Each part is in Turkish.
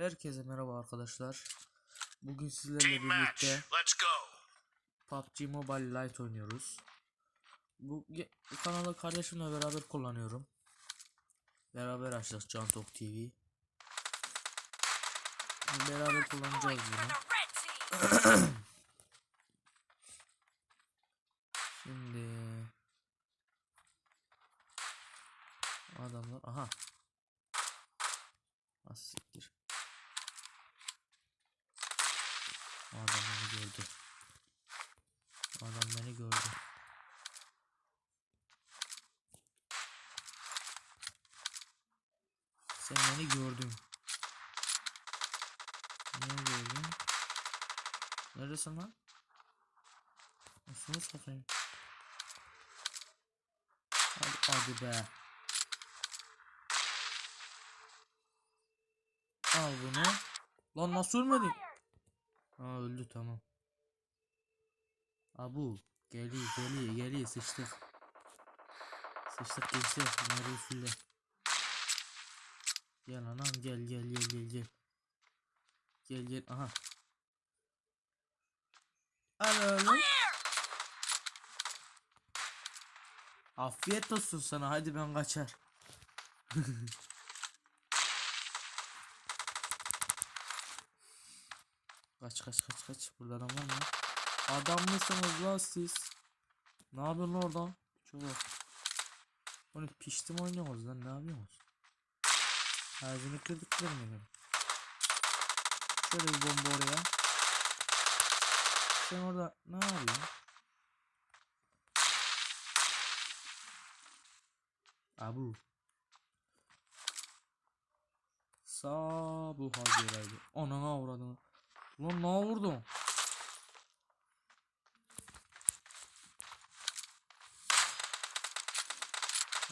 Herkese merhaba arkadaşlar. Bugün sizlerle birlikte. PUBG Mobile Lite oynuyoruz. Bu kanalı kardeşimle beraber kullanıyorum. Beraber açtık Cantok TV. Beraber kullanacağız bunu. Şimdi adamlar aha. Az siktir. Adam beni gördü. Adam beni gördü. Sen beni gördün. Niye gördün? Neredesin lan? Nasıl satayım? Hadi, hadi be. Al bunu. Lan nasıl ölmedi? Ha öldü tamam. Abu geliyor geliyor geliyor sıçtık. Sıçtık gençler bunları usulle. Gel anam gel gel gel gel gel. Gel gel aha. Al oğlum. Afiyet olsun sana hadi ben kaçar. Kaç kaç kaç kaç. Burada adam var mı? Adam mısınız lan siz? Ne yapıyorsun orada? Çok Onu piştim oynuyoruz lan ne yapıyorsunuz? Ağzını kırdıklarım benim. Şöyle bir bomba oraya. Sen orada ne yapıyorsun? Abu. Sabu haziraydı. Anana avradını. Lan ne vurdun?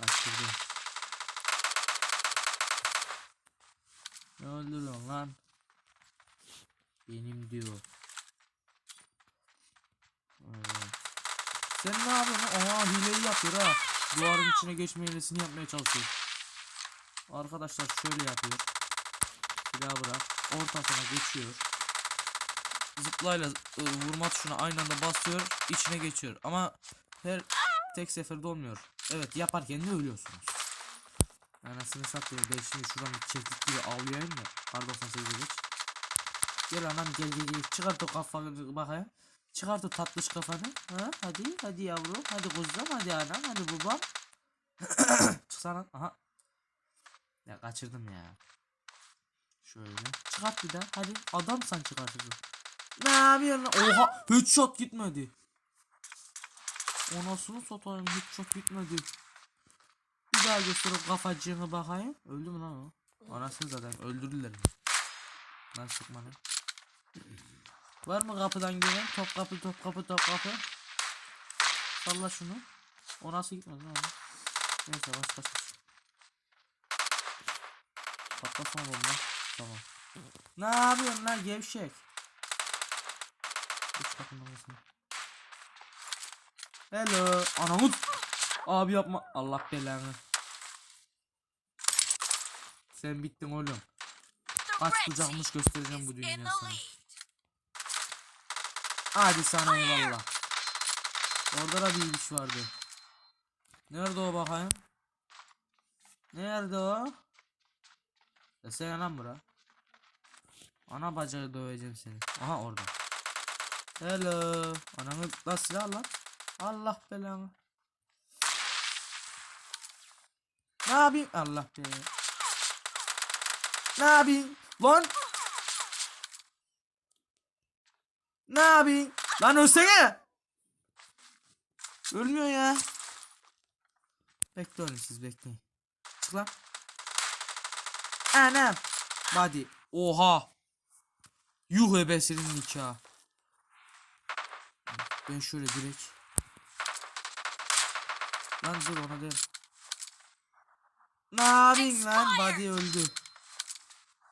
Açıldı. Ne öldürüyorsun lan? Benim diyor. Evet. Sen ne yapıyorsun? Aha hileyi yapıyor ha. Duvarın içine geçme hilesini yapmaya çalışıyor. Arkadaşlar şöyle yapıyor. Silahı bırak. Ortasına geçiyor. Zıplayla ı, vurma tuşuna aynı anda basıyor. içine geçiyor. Ama her tek seferde olmuyor. Evet yaparken de ölüyorsunuz. Anasını satıyor. Ben şimdi şuradan bir çekik gibi avlayayım da. Kar 98'e geç. Gel anam gel gel gel. Çıkart o kafanı bakayım. Çıkart o tatlış kafanı. Ha? Hadi hadi yavrum. Hadi kuzum. Hadi anam. Hadi babam. Çıksana. Aha. Ya kaçırdım ya. Şöyle. Çıkart bir daha. Hadi. Adamsan çıkartırsın. Ne yapıyorsun? Oha. Headshot gitmedi. Anasını satayım. Headshot gitmedi. Bir daha göster o kafacığını bakayım. Öldü mü lan o? Anasını zaten öldürdüler. Lan sıkma lan. Var mı kapıdan gelen? Top kapı top kapı top kapı. Salla şunu. O nasıl gitmedi lan? Neyse baş. baş. Patlasana bomba. Tamam. Ne yapıyorsun lan gevşek? Üç kapının arasında. Hello. Anamız. Abi yapma. Allah belanı. Sen bittin oğlum. Kaç kucakmış göstereceğim bu dünya sana. Hadi sana eyvallah. Orada da bir iş vardı. Nerede o bakayım? Nerede o? Sen anam bura. Ana bacağı döveceğim seni. Aha orada. Hello. Anamı la silah lan. Allah belanı. Ne yapayım? Allah be. Ne yapayım? Lan. Ne yapayım? Lan ölsene. Ölmüyor ya. Bekle oğlum siz bekleyin. Çık lan. Anam. Body. Oha. Yuh ebesinin nikahı. Ben şöyle direkt. Lan dur ona değil. Ne yapayım lan? Body öldü.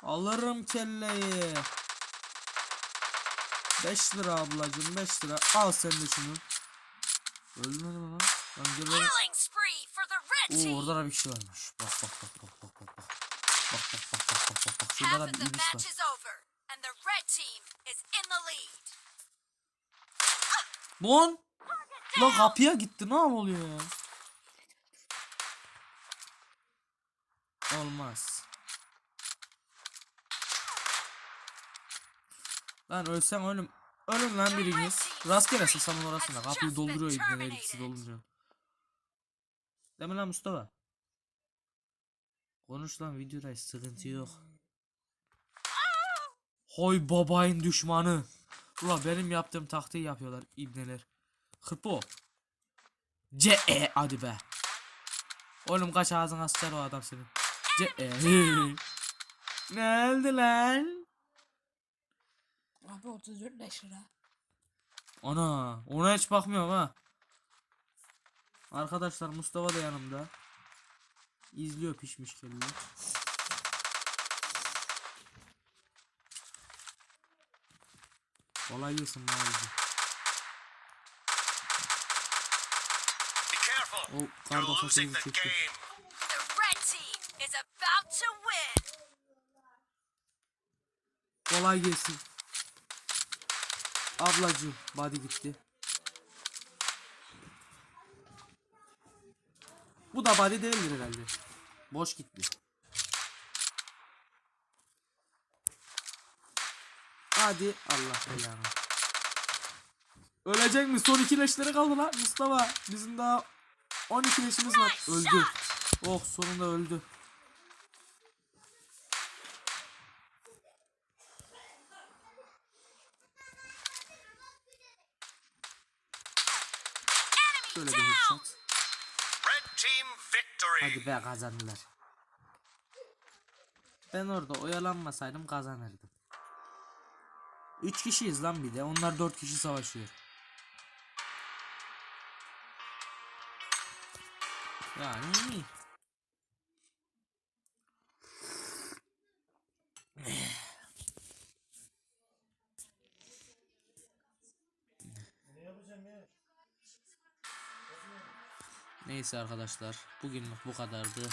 Alırım kelleyi. 5 lira ablacım 5 lira. Al sen de şunu. Ölmedi mi lan? Lan red Oo orada da bir şey varmış. Bak bak bak bak bak bak bak. Bak bak bak bak bak bak bak. Şurada da bir match var. Lan! Lan kapıya gitti ne oluyor ya? Olmaz. Lan ölsem ölüm. Ölün lan biriniz. Rastgele sıçsamın orasına. Kapıyı dolduruyor ibneler ikisi dolunca. Değil mi lan Mustafa? Konuş lan videoda sıkıntı yok. Hoy babayın düşmanı. Ulan benim yaptığım taktiği yapıyorlar ibneler. Hırpo. C E hadi be. Oğlum kaç ağzına sıçar o adam senin. C E. ne oldu lan? Abi 34 leş lira. Ana ona hiç bakmıyorum ha. Arkadaşlar Mustafa da yanımda. İzliyor pişmiş kelle. Kolay gelsin abicim. Be careful. O You're kar losing 98'i the çekti. Kolay gelsin. Ablacığım body gitti. Bu da body değildir herhalde. Boş gitti. Hadi Allah belanı. Ölecek mi? Son iki leşleri kaldı lan Mustafa. Bizim daha 12 leşimiz var. Öldü. Oh sonunda öldü. Şöyle bir headshot. Hadi be kazandılar. Ben orada oyalanmasaydım kazanırdım. 3 kişiyiz lan bir de. Onlar 4 kişi savaşıyor. Yani iyi. Neyse arkadaşlar bugünlük bu kadardı.